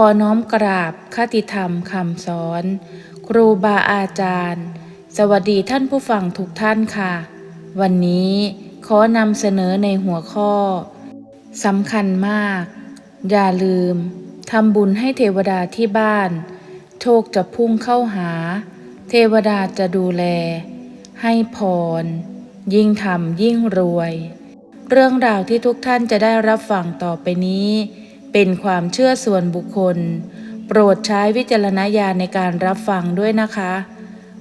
ขอน้อมกราบคติธรรมคำสอน ครูบาอาจารย์ สวัสดีท่านผู้ฟังทุกท่านค่ะ วันนี้ขอนำเสนอในหัวข้อสำคัญมาก อย่าลืมทำบุญให้เทวดาที่บ้าน โชคจะพุ่งเข้าหา เทวดาจะดูแล ให้พร ยิ่งทำยิ่งรวย เรื่องราวที่ทุกท่านจะได้รับฟังต่อไปนี้ เป็นความเชื่อส่วนบุคคล โปรดใช้วิจารณญาณในการรับฟังด้วยนะคะ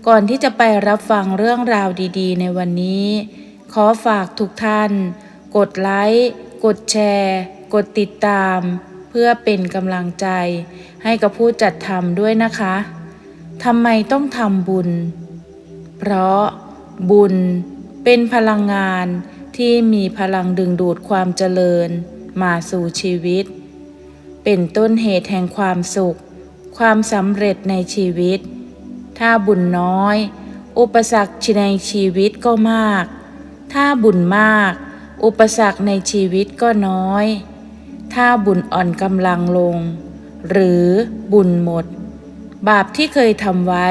ก่อนที่จะไปรับฟังเรื่องราวดีๆ ในวันนี้ ขอฝากทุกท่าน กดไลค์กดแชร์ กดติดตาม เพื่อเป็นกำลังใจ ให้กับผู้จัดทำด้วยนะคะทำไมต้องทำบุญ เพราะบุญเป็นพลังงานที่มีพลังดึงดูดความเจริญมาสู่ชีวิต เป็นต้นเหตุแห่งความสุข ความสำเร็จในชีวิต ถ้าบุญน้อย อุปสรรคในชีวิตก็มาก ถ้าบุญมาก อุปสรรคในชีวิตก็น้อย ถ้าบุญอ่อนกำลังลง หรือบุญหมด บาปที่เคยทำไว้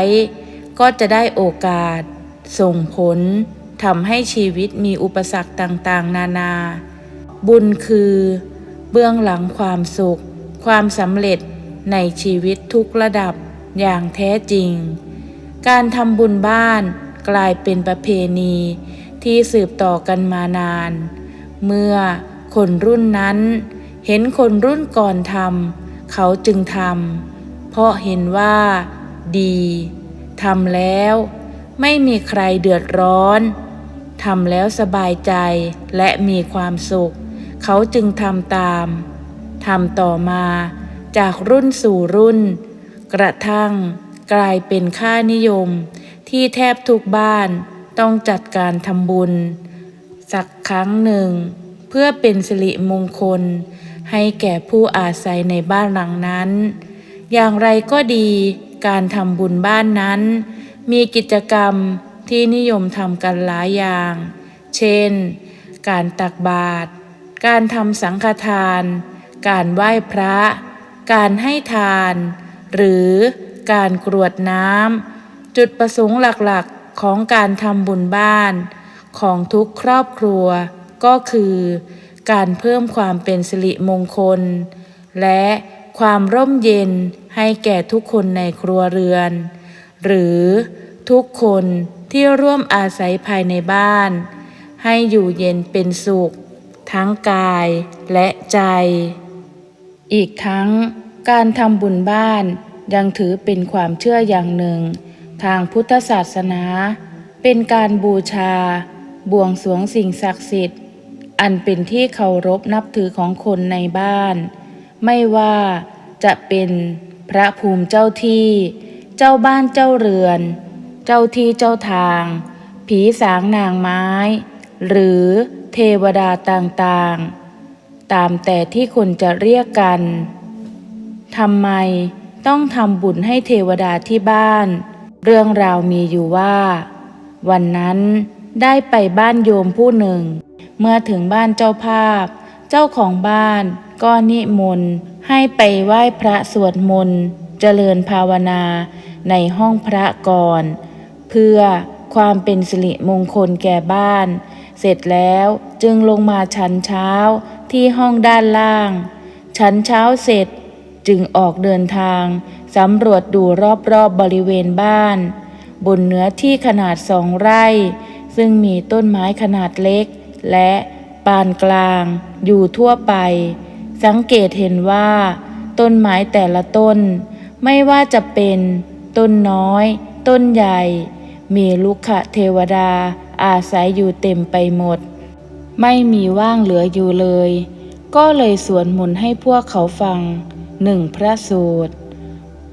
ก็จะได้โอกาส ส่งผลทำให้ชีวิตมีอุปสรรคต่างๆ นานา บุญคือ เบื้องหลังความสุข ความสำเร็จในชีวิตทุกระดับอย่างแท้จริง การทำบุญบ้านกลายเป็นประเพณีที่สืบต่อกันมานาน เมื่อคนรุ่นนั้น เห็นคนรุ่นก่อนทำเขาจึงทำเพราะเห็นว่า ดีทำแล้ว ไม่มีใครเดือดร้อนทำแล้วสบายใจและมีความสุข เขาจึงทำตาม ทำต่อมาจากรุ่นสู่รุ่น กระทั่งกลายเป็นค่านิยม ที่แทบทุกบ้านต้องจัดการทำบุญ สักครั้งหนึ่ง เพื่อเป็นสิริมงคล ให้แก่ผู้อาศัยในบ้านหลังนั้น อย่างไรก็ดีการทำบุญบ้านนั้น มีกิจกรรมที่นิยมทำกันหลายอย่าง เช่น การตักบาตร การทำสังฆทาน การไหว้พระ การให้ทาน หรือการกรวดน้ำจุดประสงค์หลักๆของการทำบุญบ้าน ของทุกครอบครัว ก็คือ การเพิ่มความเป็นสิริมงคล และความร่มเย็นให้แก่ทุกคนในครัวเรือน หรือทุกคนที่ร่วมอาศัยภายในบ้าน ให้อยู่เย็นเป็นสุข ทั้งกายและใจ อีกทั้งการทำบุญบ้านยังถือเป็นความเชื่ออย่างหนึ่ง ทางพุทธศาสนา เป็นการบูชา บวงสรวงสิ่งศักดิ์สิทธิ์ อันเป็นที่เคารพนับถือของคนในบ้าน ไม่ว่าจะเป็นพระภูมิเจ้าที่ เจ้าบ้านเจ้าเรือน เจ้าที่เจ้าทาง ผีสางนางไม้ หรือเทวดาต่างๆ ตามแต่ที่คนจะเรียกกันทำไมต้องทำบุญให้เทวดาที่บ้าน เรื่องราวมีอยู่ว่า วันนั้นได้ไปบ้านโยมผู้หนึ่ง เมื่อถึงบ้านเจ้าภาพ เจ้าของบ้านก็นิมนต์ให้ไปไหว้พระสวดมนต์เจริญภาวนาในห้องพระก่อน เพื่อความเป็นสิริมงคลแก่บ้าน เสร็จแล้วจึงลงมาชั้นเช้า ที่ห้องด้านล่างชันเช้าเสร็จจึงออกเดินทางสำรวจดูรอบๆบบริเวณบ้าน บนเนื้อที่ขนาดสองไร่ ซึ่งมีต้นไม้ขนาดเล็ก และปานกลาง อยู่ทั่วไป สังเกตเห็นว่า ต้นไม้แต่ละต้น ไม่ว่าจะเป็นต้นน้อย ต้นใหญ่ มีลุกขะเทวดาอาศัยอยู่เต็มไปหมด ไม่มีว่างเหลืออยู่เลย ก็เลยสวนมนต์ให้พวกเขาฟังหนึ่งพระสูตร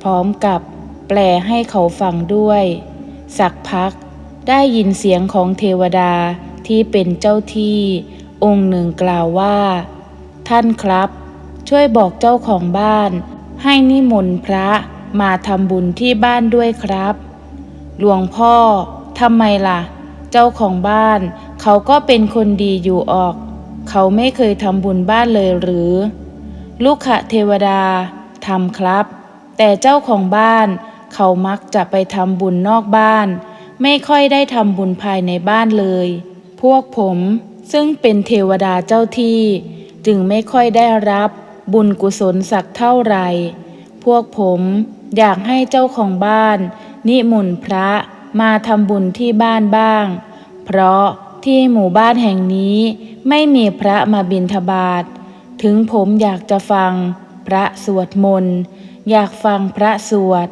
พร้อมกับแปลให้เขาฟังด้วย สักพักได้ยินเสียงของเทวดาที่เป็นเจ้าที่ องค์หนึ่งกล่าวว่า ท่านครับ ช่วยบอกเจ้าของบ้าน ให้นิมนต์พระมาทำบุญที่บ้านด้วยครับ หลวงพ่อทำไมล่ะ เจ้าของบ้าน เขาก็เป็นคนดีอยู่ออก เขาไม่เคยทำบุญบ้านเลยหรือ ลูกขะเทวดาทำครับ แต่เจ้าของบ้าน เขามักจะไปทำบุญนอกบ้าน ไม่ค่อยได้ทำบุญภายในบ้านเลย พวกผมซึ่งเป็นเทวดาเจ้าที่ จึงไม่ค่อยได้รับบุญกุศลสักเท่าไหร่ พวกผมอยากให้เจ้าของบ้าน นิมนต์พระมาทำบุญที่บ้านบ้าง เพราะ ที่หมู่บ้านแห่งนี้ไม่มีพระมาบิณฑบาต ถึงผมอยากจะฟังพระสวดมนต์ อยากฟังพระสวด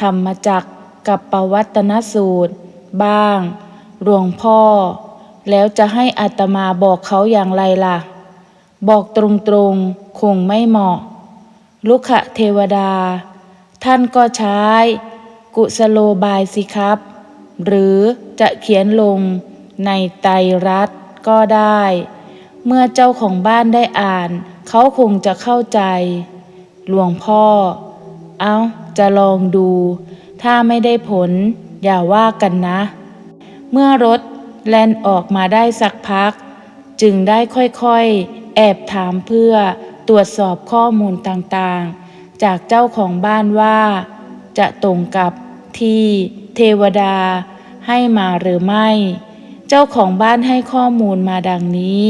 ธรรมจักกับปวัตนสูตร บ้างหลวงพ่อ แล้วจะให้อัตมาบอกเขาอย่างไรล่ะ บอกตรงๆคงไม่เหมาะ ลุกขเทวดา ท่านก็ใช้ กุสโลบายสิครับ หรือจะเขียนลง ในไตรรัตก็ได้ เมื่อเจ้าของบ้านได้อ่าน เขาคงจะเข้าใจ หลวงพ่อ เอาจะลองดู ถ้าไม่ได้ผล อย่าว่ากันนะ เมื่อรถแล่นออกมาได้สักพัก จึงได้ค่อยๆ แอบถามเพื่อตรวจสอบข้อมูลต่างๆ จากเจ้าของบ้านว่า จะตรงกับที่เทวดาให้มาหรือไม่ เจ้าของบ้านให้ข้อมูลมาดังนี้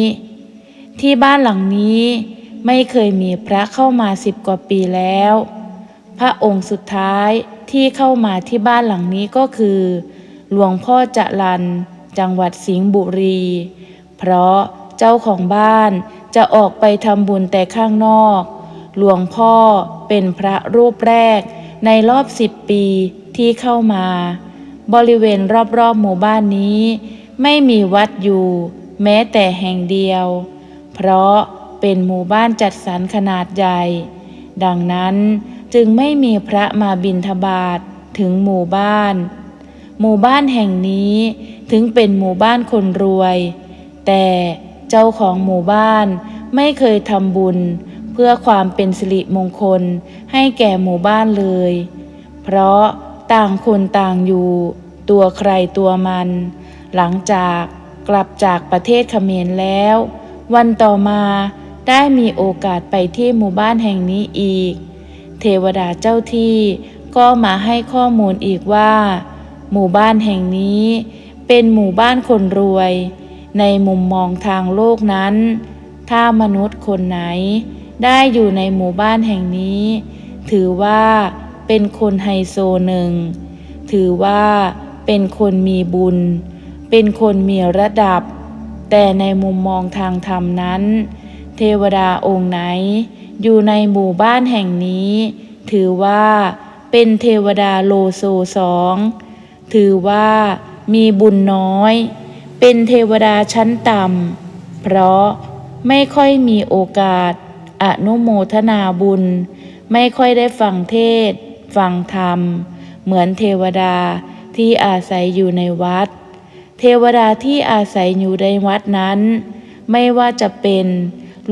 ที่บ้านหลังนี้ไม่เคยมีพระเข้ามาสิบกว่าปีแล้ว พระองค์สุดท้ายที่เข้ามาที่บ้านหลังนี้ก็คือ หลวงพ่อจรัน จังหวัดสิงห์บุรี เพราะเจ้าของบ้านจะออกไปทำบุญแต่ข้างนอก หลวงพ่อเป็นพระรูปแรกในรอบสิบปีที่เข้ามา บริเวณรอบๆหมู่บ้านนี้ ไม่มีวัดอยู่ แม้แต่แห่งเดียว เพราะเป็นหมู่บ้านจัดสรรขนาดใหญ่ ดังนั้นจึงไม่มีพระมาบิณฑบาตถึงหมู่บ้าน หมู่บ้านแห่งนี้ถึงเป็นหมู่บ้านคนรวย แต่เจ้าของหมู่บ้านไม่เคยทำบุญเพื่อความเป็นสิริมงคลให้แก่หมู่บ้านเลย เพราะต่างคนต่างอยู่ ตัวใครตัวมัน หลังจากกลับจากประเทศเขมรแล้ว วันต่อมาได้มีโอกาสไปที่หมู่บ้านแห่งนี้อีก เทวดาเจ้าที่ก็มาให้ข้อมูลอีกว่า หมู่บ้านแห่งนี้เป็นหมู่บ้านคนรวย ในมุมมองทางโลกนั้น ถ้ามนุษย์คนไหนได้อยู่ในหมู่บ้านแห่งนี้ ถือว่าเป็นคนไฮโซหนึ่ง ถือว่าเป็นคนมีบุญ เป็นคนมีระดับ แต่ในมุมมองทางธรรมนั้น เทวดาองค์ไหน อยู่ในหมู่บ้านแห่งนี้ ถือว่าเป็นเทวดาโลโซสองถือว่ามีบุญน้อย เป็นเทวดาชั้นต่ำเพราะไม่ค่อยมีโอกาสอนุโมทนาบุญ ไม่ค่อยได้ฟังเทศ ฟังธรรม เหมือนเทวดาที่อาศัยอยู่ในวัด เทวดาที่อาศัยอยู่ในวัดนั้น ไม่ว่าจะเป็น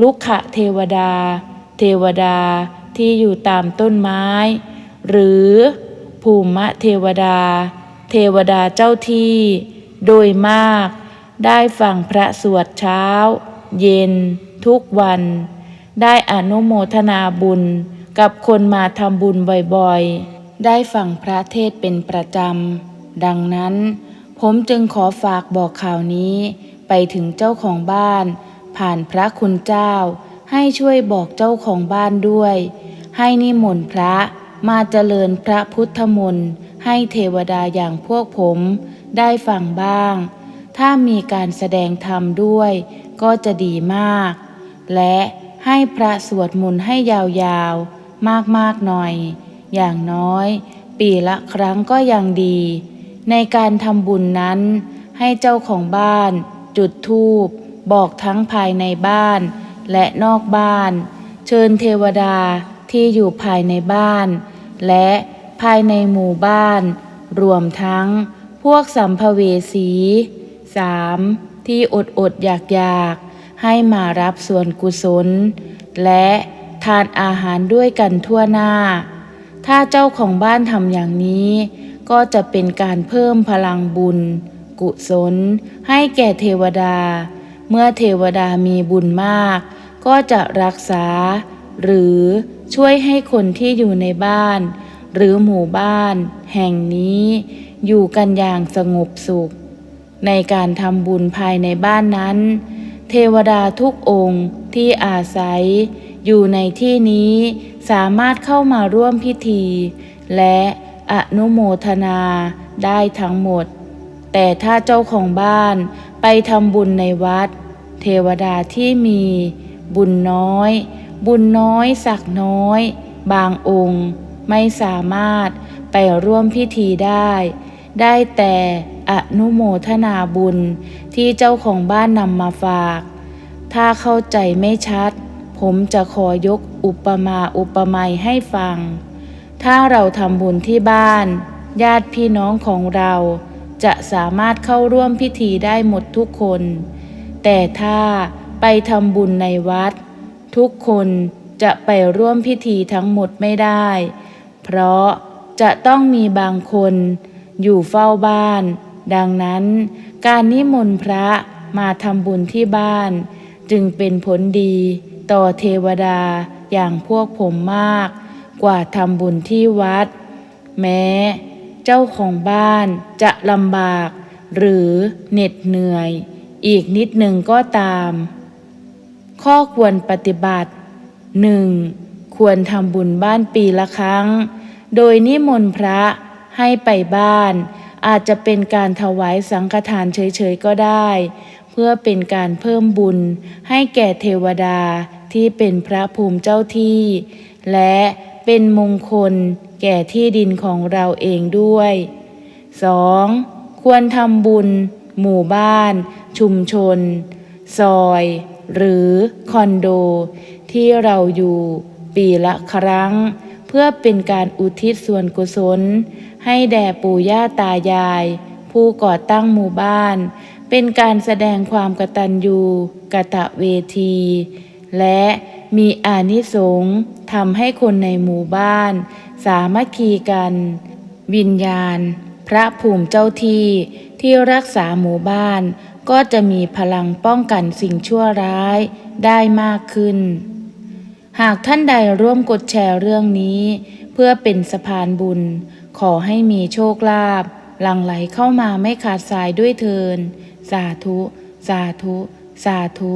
ลุกขะเทวดา เทวดาที่อยู่ตามต้นไม้ หรือภูมิเทวดา เทวดาเจ้าที่ โดยมาก ได้ฟังพระสวดเช้า เย็น ทุกวัน ได้อนุโมทนาบุญกับคนมาทำบุญบ่อยๆ ได้ฟังพระเทศเป็นประจำ ดังนั้น ผมจึงขอฝากบอกข่าวนี้ไปถึงเจ้าของบ้าน ผ่านพระคุณเจ้า ให้ช่วยบอกเจ้าของบ้านด้วย ให้นิมนต์พระมาเจริญพระพุทธมนต์ให้เทวดาอย่างพวกผมได้ฟังบ้าง ถ้ามีการแสดงธรรมด้วยก็จะดีมาก และให้พระสวดมนต์ให้ยาวๆ มากๆหน่อย อย่างน้อย ปีละครั้งก็ยังดี ในการทำบุญนั้น ให้เจ้าของบ้าน จุดธูป บอกทั้งภายในบ้าน และนอกบ้าน เชิญเทวดาที่อยู่ภายในบ้าน และภายในหมู่บ้าน รวมทั้งพวกสัมภเวสี 3. ที่อดอดอยากอยากให้มารับส่วนกุศล และทานอาหารด้วยกันทั่วหน้า ถ้าเจ้าของบ้านทำอย่างนี้ ก็จะเป็นการเพิ่มพลังบุญ กุศล ให้แก่เทวดา เมื่อเทวดามีบุญมาก ก็จะรักษา หรือช่วยให้คนที่อยู่ในบ้าน หรือหมู่บ้าน แห่งนี้ อยู่กันอย่างสงบสุข ในการทำบุญภายในบ้านนั้น เทวดาทุกองค์ที่อาศัย อยู่ในที่นี้สามารถเข้ามาร่วมพิธี และ อนุโมทนาได้ทั้งหมด แต่ถ้าเจ้าของบ้านไปทำบุญในวัด เทวดาที่มีบุญน้อย บุญน้อยสักน้อย บางองค์ไม่สามารถไปร่วมพิธีได้ ได้แต่อนุโมทนาบุญที่เจ้าของบ้านนำมาฝาก ถ้าเข้าใจไม่ชัด ผมจะขอยกอุปมาอุปไมยให้ฟัง ถ้าเราทำบุญที่บ้าน ญาติพี่น้องของเราจะสามารถเข้าร่วมพิธีได้หมดทุกคน แต่ถ้าไปทำบุญในวัด ทุกคนจะไปร่วมพิธีทั้งหมดไม่ได้ เพราะจะต้องมีบางคนอยู่เฝ้าบ้าน ดังนั้นการนิมนต์พระมาทำบุญที่บ้าน จึงเป็นผลดีต่อเทวดาอย่างพวกผมมาก กว่าทำบุญที่วัด แม้ เจ้าของบ้านจะลำบาก หรือเหน็ดเหนื่อย อีกนิดหนึ่งก็ตาม ข้อควรปฏิบัติ 1. ควรทำบุญบ้านปีละครั้ง โดยนิมนต์พระให้ไปบ้าน อาจจะเป็นการถวายสังฆทานเฉยๆก็ได้ เพื่อเป็นการเพิ่มบุญให้แก่เทวดาที่เป็นพระภูมิเจ้าที่ และ เป็นมงคลแก่ที่ดินของเราเองด้วย 2. ควรทำบุญ หมู่บ้าน ชุมชน ซอย หรือคอนโด ที่เราอยู่ปีละครั้ง เพื่อเป็นการอุทิศส่วนกุศล ให้แด่ปู่ย่าตายาย ผู้ก่อตั้งหมู่บ้าน เป็นการแสดงความกตัญญูกะตะเวที และ มีอานิสงส์ทำให้คนในหมู่บ้าน สามัคคีกัน วิญญาณ พระภูมิเจ้าที่ที่รักษาหมู่บ้าน ก็จะมีพลังป้องกันสิ่งชั่วร้ายได้มากขึ้น หากท่านใดร่วมกดแชร์เรื่องนี้ เพื่อเป็นสะพานบุญ ขอให้มีโชคลาภหลั่งไหลเข้ามาไม่ขาดสายด้วยเทิน สาธุ สาธุ สาธุ